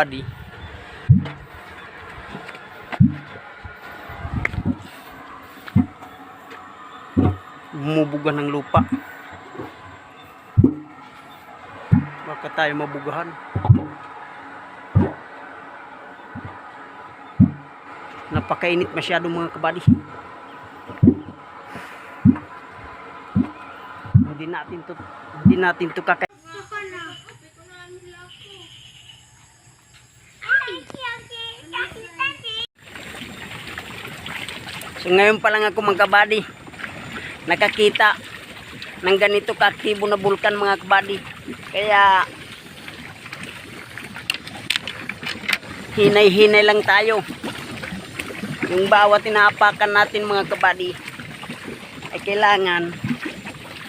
Body. Bumubuga ng lupa. Baka tayo mabugahan. Napakainit masyado mga kabady. Hindi natin to hindi natin to kaka So ngayon pa lang ako mga kabady nakakita ng ganito kaaktibo na bulkan mga kabady. Kaya hinay-hinay lang tayo. Yung bawat inaapakan natin mga kabady ay kailangan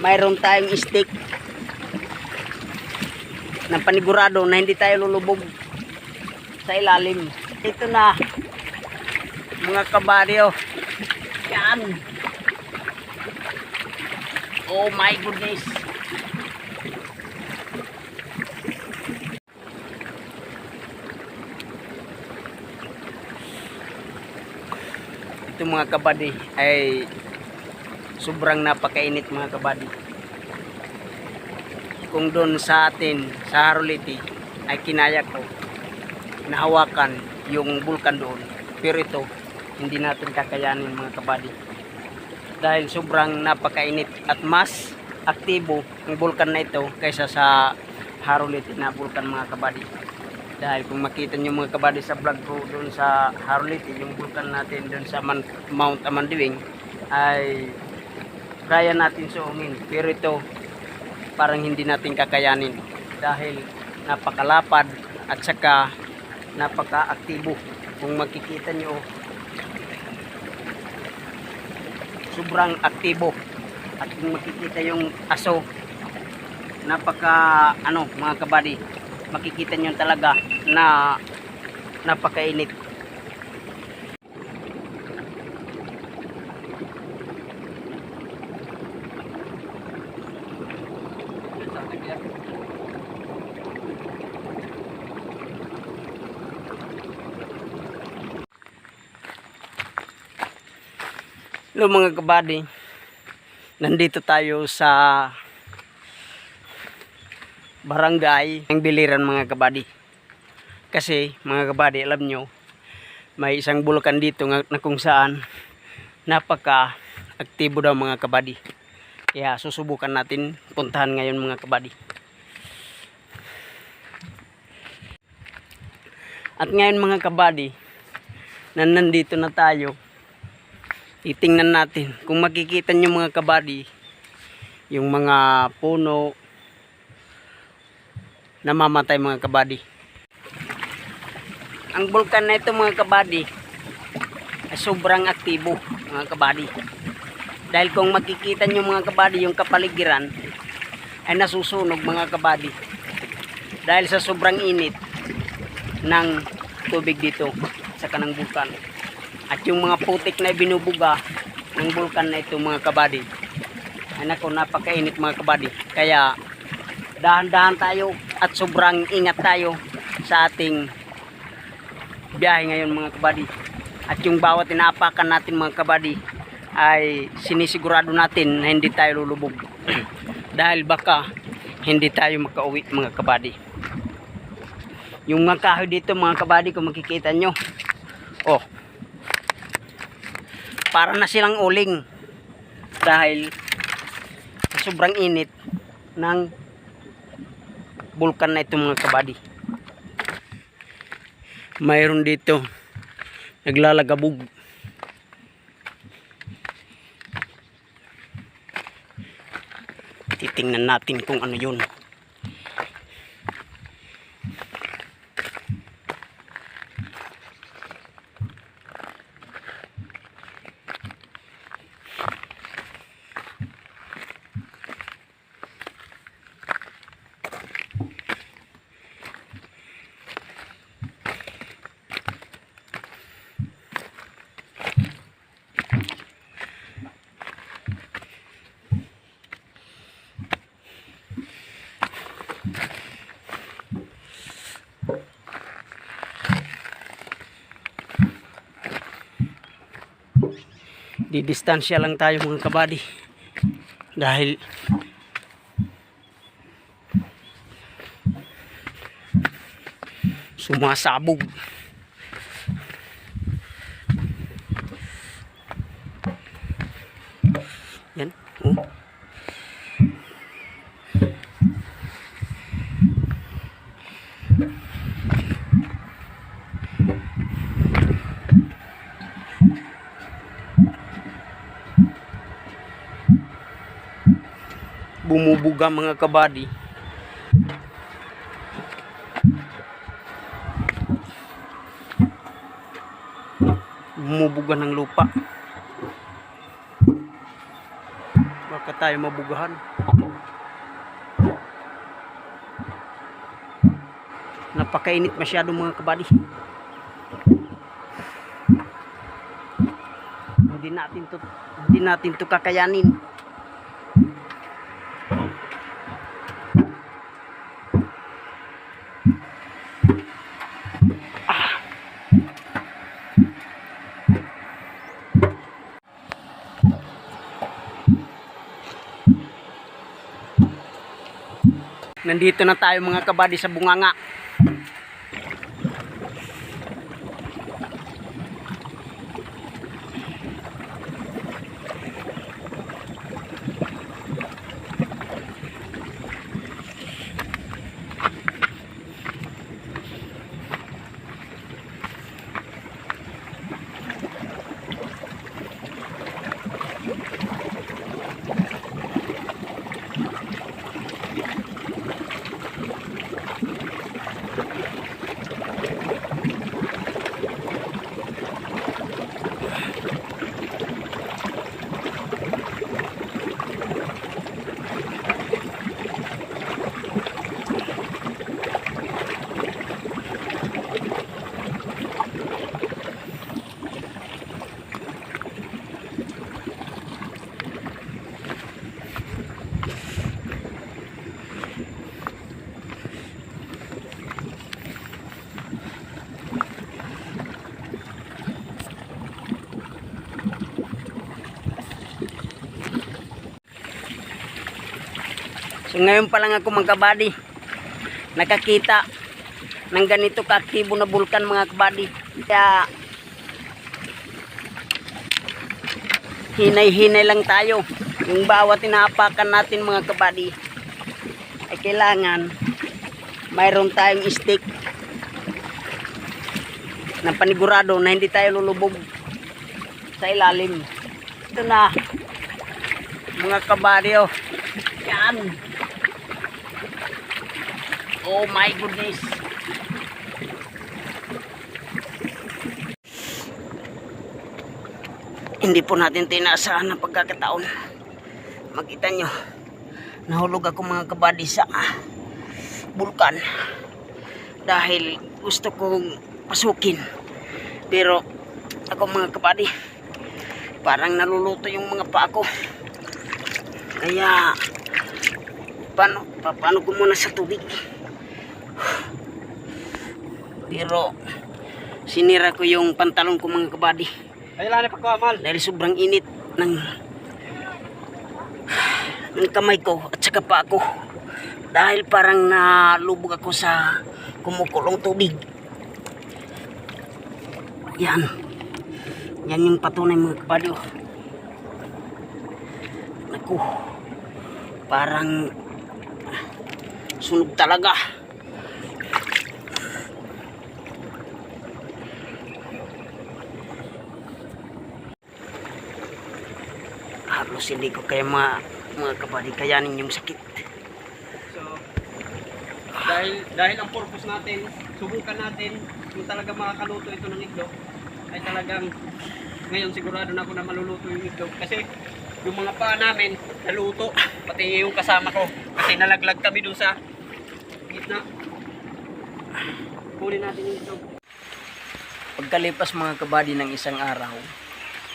mayroon tayong stick na panigurado na hindi tayo lulubog sa ilalim. Ito na mga kabady oh. Yan. Oh my goodness. Ito mga kabady ay sobrang napakainit mga kabady. Kung doon sa atin sa Haruliti ay kinaya ko nahawakan yung bulkan doon. Pero ito hindi natin kakayanin mga kabady dahil sobrang napakainit at mas aktibo ang bulkan na ito kaysa sa Harulit na bulkan mga kabady. Dahil kung makita nyo mga kabady sa vlog ko doon sa Harulit, yung bulkan natin doon sa Man- Mount Amandiwing ay kaya natin suungin. Pero ito parang hindi natin kakayanin dahil napakalapad at saka napaka-aktibo. Kung makikita nyo sobrang aktibo. At kung makikita yung aso napaka ano mga kabady makikita nyo talaga na napakainit Hello mga kabady. Nandito tayo sa barangay ng Biliran mga kabady. Kasi mga kabady alam nyo may isang bulkan dito na kung saan napaka aktibo daw mga kabady. Kaya susubukan natin puntahan ngayon mga kabady. At ngayon mga kabady na nandito na tayo titingnan natin kung makikita nyo mga kabady yung mga puno namamatay mga kabady. Ang bulkan na ito mga kabady ay sobrang aktibo mga kabady. Dahil kung makikita nyo mga kabady yung kapaligiran ay nasusunog mga kabady. Dahil sa sobrang init ng tubig dito sa kanang bulkan at yung mga putik na binubuga ng bulkan na ito mga kabady ay nako napakainit mga kabady kaya dahan-dahan tayo at sobrang ingat tayo sa ating biyahe ngayon mga kabady at yung bawat inaapakan natin mga kabady ay sinisigurado natin na hindi tayo lulubog. Dahil baka hindi tayo makauwi mga kabady yung mga kahoy dito mga kabady kung makikita nyo. Oh para na silang uling. Dahil sobrang init ng bulkan na ito mga kabady mayroon dito naglalagabog. Titingnan natin kung ano yun didistansya lang tayo mga kabady. Dahil sumasabog. Yan. Oh. Bumubuga mga kabady. Bumubuga ng lupa. Baka tayo mabugahan. Napakainit masyado mga kabady. Hindi natin to hindi natin to kakayanin Nandito na tayo mga kabady sa bunganga. So ngayon pa lang ako mga kabady nakakita ng ganito kaaktibo na bulkan mga kabady. Kaya hinay-hinay lang tayo. Yung bawat tinaapakan natin mga kabady ay kailangan mayroon tayong stick na panigurado na hindi tayo lulubog sa ilalim. Ito na mga kabady oh. Yan. Oh my goodness. Hindi po natin tinaasahan ng pagkakataon. Makita nyo, nahulog ako mga kabady sa ah, bulkan. Dahil gusto kong pasukin. Pero ako mga kabady, parang naluluto yung mga paa ko. Kaya, paano, pa, paano ko muna sa tubig? Pero, sinira ko yung pantalon ko mga kabady. Kailangan pa ko amal. Dahil sobrang init ng ng kamay ko at saka pa ako. Dahil parang nalubog ako sa kumukulong tubig. Yan. Yan yung patunay mga kabady. oh. Naku. Parang sunog talaga. Hindi ko kaya mga, mga kabady kayanin yung sakit. So, dahil dahil ang purpose natin, subukan natin kung talaga makakaluto ito ng itlog, ay talagang ngayon sigurado na ako na maluluto yung itlog. Kasi yung mga paa namin, naluto. Pati yung kasama ko. Kasi nalaglag kami dun sa gitna. Kunin natin yung itlog. Pagkalipas mga kabady ng isang araw,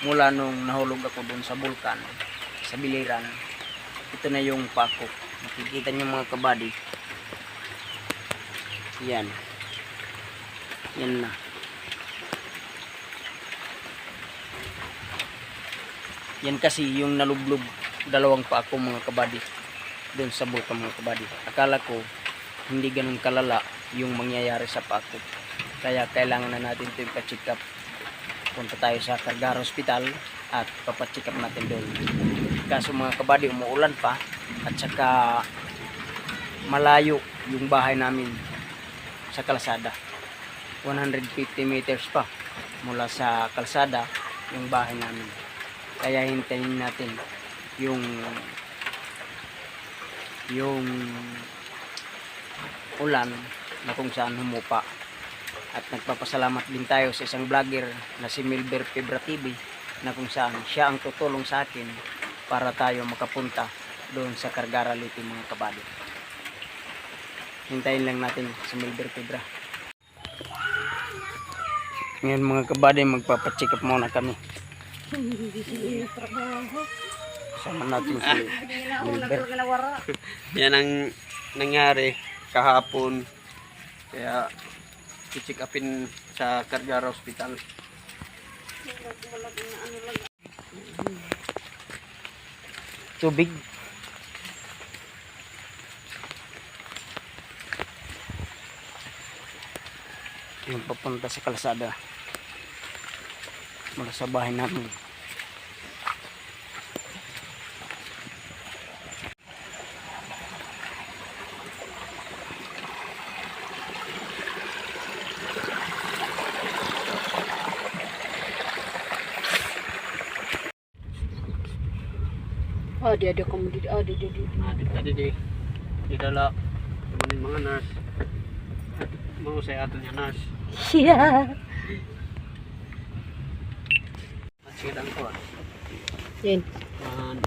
mula nung nahulog ako doon sa bulkan, sa biliran, ito na yung pako. Makikita niyo mga kabady. Yan. Yan na. Yan kasi yung nalublob dalawang pa ako mga kabady doon sa buka mga kabady. Akala ko hindi ganun kalala yung mangyayari sa pa ako. Kaya kailangan na natin ito ipa-check up. Punta tayo sa Cargar Hospital at papacheck up natin doon. Kaso mga kabady umuulan pa at saka malayo yung bahay namin sa kalsada. 150 meters pa mula sa kalsada yung bahay namin. Kaya hintayin natin yung yung ulan na kung saan humupa. At nagpapasalamat din tayo sa isang vlogger na si Milber Fibra TV na kung saan siya ang tutulong sa akin para tayo makapunta doon sa Cargara Liti mga kabady. Hintayin lang natin si Milber Fibra. Ngayon mga kabady, magpapacheck up muna kami. Sama natin si Milber. Yan ang nangyari kahapon. Kaya i-check upin sa Cargara Hospital. Tubig. Yung papunta sa kalsada. Mula sa bahay namin. di ada komedi oh ada nah, di ada di di dalam temenin mangan nas mau saya aturnya nas? Iya. Masih dan kawan Yan.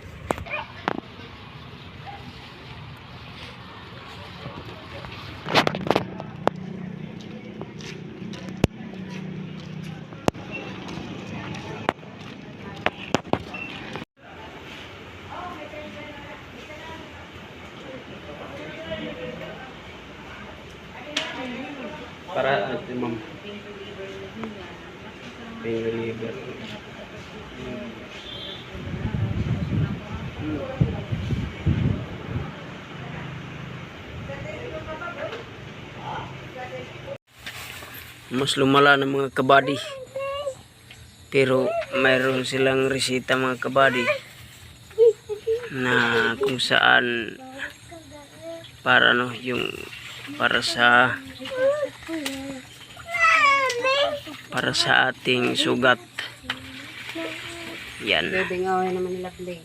Mas lumala ng mga kabady. Pero mayroon silang resita mga kabady na kung saan para no yung para sa para sa ating sugat. Yan. Bebe ngaway naman nila play.